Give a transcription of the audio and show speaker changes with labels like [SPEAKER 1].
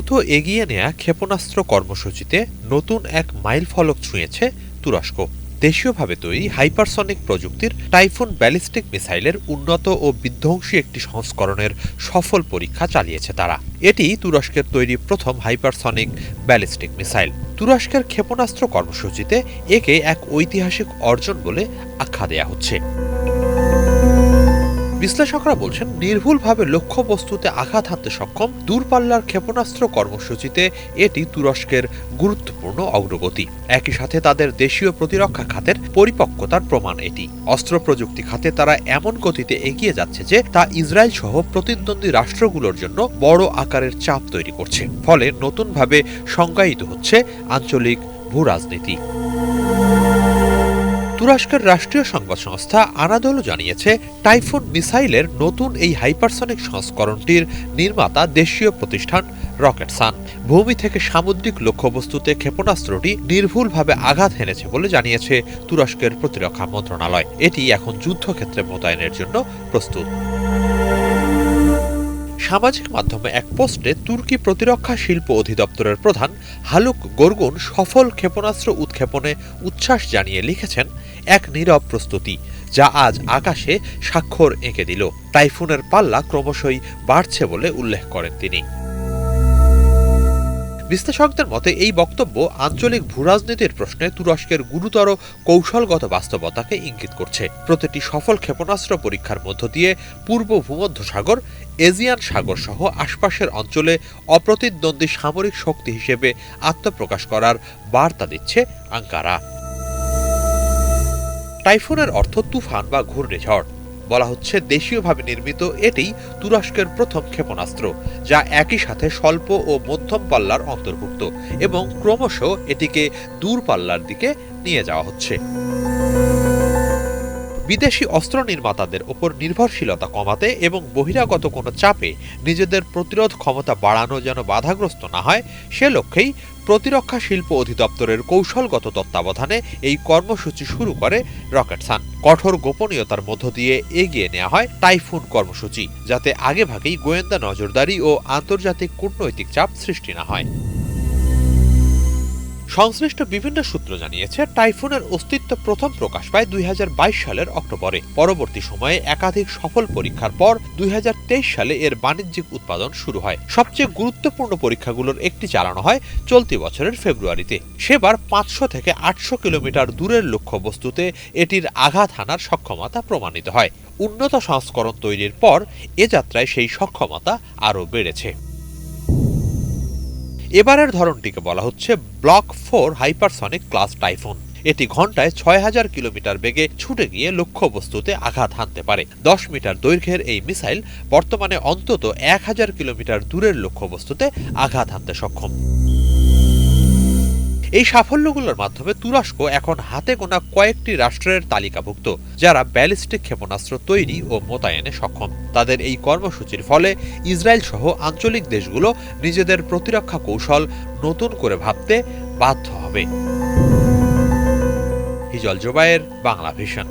[SPEAKER 1] দ্রুত এগিয়ে নেয়া ক্ষেপণাস্ত্র কর্মসূচিতে নতুন এক মাইল ফলক ছুঁয়েছে তুরস্ক। দেশীয়ভাবে তৈরি হাইপারসনিক প্রযুক্তির টাইফুন ব্যালিস্টিক মিসাইলের উন্নত ও বিধ্বংসী একটি সংস্করণের সফল পরীক্ষা চালিয়েছে তারা। এটি তুরস্কের তৈরি প্রথম হাইপারসনিক ব্যালিস্টিক মিসাইল। তুরস্কের ক্ষেপণাস্ত্র কর্মসূচিতে একে এক ঐতিহাসিক অর্জন বলে আখ্যা দেয়া হচ্ছে। বিশ্লেষকরা বলছেন, নির্ভুলভাবে লক্ষ্যবস্তুতে আঘাত হানতে সক্ষম দূরপাল্লার ক্ষেপণাস্ত্র কর্মসূচিতে এটি তুরস্কের গুরুত্বপূর্ণ অগ্রগতি। একই সাথে তাদের দেশীয় প্রতিরক্ষা খাতের পরিপক্কতার প্রমাণ এটি। অস্ত্র প্রযুক্তি খাতে তারা এমন গতিতে এগিয়ে যাচ্ছে যে তা ইসরায়েল সহ প্রতিদ্বন্দ্বী রাষ্ট্রগুলোর জন্য বড় আকারের চাপ তৈরি করছে, ফলে নতুনভাবে সংজ্ঞায়িত হচ্ছে আঞ্চলিক ভূ রাজনীতি তুরস্কের রাষ্ট্রীয় সংবাদ সংস্থা আনাদোলো জানিয়েছে, টাইফুন মিসাইলের নতুন এই হাইপারসনিক সংস্করণটির নির্মাতা দেশীয় প্রতিষ্ঠান রকেটসান। ভূমি থেকে সামুদ্রিক লক্ষ্যবস্তুতে ক্ষেপণাস্ত্রটি নির্ভুলভাবে আঘাত হেনেছে বলে জানিয়েছে তুরস্কের প্রতিরক্ষা মন্ত্রণালয়। এটি এখন যুদ্ধক্ষেত্রে মোতায়েনের জন্য প্রস্তুত। সামাজিক মাধ্যমে এক পোস্টে তুর্কি প্রতিরক্ষা শিল্প অধিদপ্তরের প্রধান হালুক গোরগুন সফল ক্ষেপণাস্ত্র উৎক্ষেপণে উচ্ছ্বাস জানিয়ে লিখেছেন এক নীরব প্রস্তুতি, যা আজ আকাশে স্বাক্ষর এঁকে দিল। টাইফুনের পাল্লা ক্রমশই বাড়ছে বলে উল্লেখ করেন তিনি। বিশ্লেষকদের মতে, এই বক্তব্য আঞ্চলিক ভূরাজনীতির প্রশ্নে তুরস্কের গুরুতর কৌশলগত বাস্তবতাকে ইঙ্গিত করছে। প্রতিটি সফল ক্ষেপণাস্ত্র পরীক্ষার মধ্য দিয়ে পূর্ব ভূমধ্যসাগর এজিয়ান সাগর সহ আশপাশের অঞ্চলে অপ্রতিদ্বন্দ্বী সামরিক শক্তি হিসেবে আত্মপ্রকাশ করার বার্তা দিচ্ছে আঙ্কারা। টাইফুনের অর্থ তুফান বা ঘূর্ণিঝড়। বলা হচ্ছে দেশীয়ভাবে নির্মিত এটি তুরস্কের প্রথম ক্ষেপণাস্ত্র, যা একই সাথে স্বল্প ও মধ্যম পাল্লার অন্তর্ভুক্ত এবং ক্রমশ এটিকে দূর পাল্লার দিকে নিয়ে যাওয়া হচ্ছে। বিদেশি অস্ত্র নির্মাতাদের ওপর নির্ভরশীলতা কমাতে এবং বহিরাগত কোনো চাপে নিজেদের প্রতিরোধ ক্ষমতা বাড়ানো যেন বাধাগ্রস্ত না হয়, সে লক্ষ্যেই প্রতিরক্ষা শিল্প অধিদপ্তরের কৌশলগত তত্ত্বাবধানে এই কর্মসূচি শুরু করে রকেটসান। কঠোর গোপনীয়তার মধ্য দিয়ে এগিয়ে নেওয়া হয় টাইফুন কর্মসূচি, যাতে আগেভাগেই গোয়েন্দা নজরদারি ও আন্তর্জাতিক কূটনৈতিক চাপ সৃষ্টি না হয়। সংশ্লিষ্ট বিভিন্ন সূত্র জানিয়েছে, টাইফুনের অস্তিত্ব প্রথম প্রকাশ পায় দুই হাজার বাইশ সালের অক্টোবরে। পরবর্তী সময়ে একাধিক সফল পরীক্ষার পর দুই হাজার তেইশ সালে এর বাণিজ্যিক উৎপাদন শুরু হয়। সবচেয়ে গুরুত্বপূর্ণ পরীক্ষাগুলোর একটি চালানো হয় চলতি বছরের ফেব্রুয়ারিতে। সেবার পাঁচশো থেকে আটশো কিলোমিটার দূরের লক্ষ্যবস্তুতে এটির আঘাত হানার সক্ষমতা প্রমাণিত হয়। উন্নত সংস্করণ তৈরির পর এ যাত্রায় সেই সক্ষমতা আরও বেড়েছে। এবারের ধরনটিকে বলা হচ্ছে block four hypersonic class typhoon. এটি ঘন্টায় ছয় হাজার কিলোমিটার বেগে ছুটে গিয়ে লক্ষ্যবস্তুতে আঘাত হানতে পারে। দশ মিটার দৈর্ঘ্যের এই মিসাইল বর্তমানে অন্তত এক হাজার কিলোমিটার দূরের লক্ষ্যবস্তুতে আঘাত হানতে সক্ষম। এই সাফল্যগুলোর মাধ্যমে তুরস্ক এখন হাতে গোনা কয়েকটি রাষ্ট্রের তালিকাভুক্ত, যারা ব্যালিস্টিক ক্ষেপণাস্ত্র তৈরি ও মোতায়েনে সক্ষম। তাদের এই কর্মসূচির ফলে ইসরায়েল সহ আঞ্চলিক দেশগুলো নিজেদের প্রতিরক্ষা কৌশল নতুন করে ভাবতে বাধ্য হবে। হিজল জোবায়ের, বাংলা ভিশন।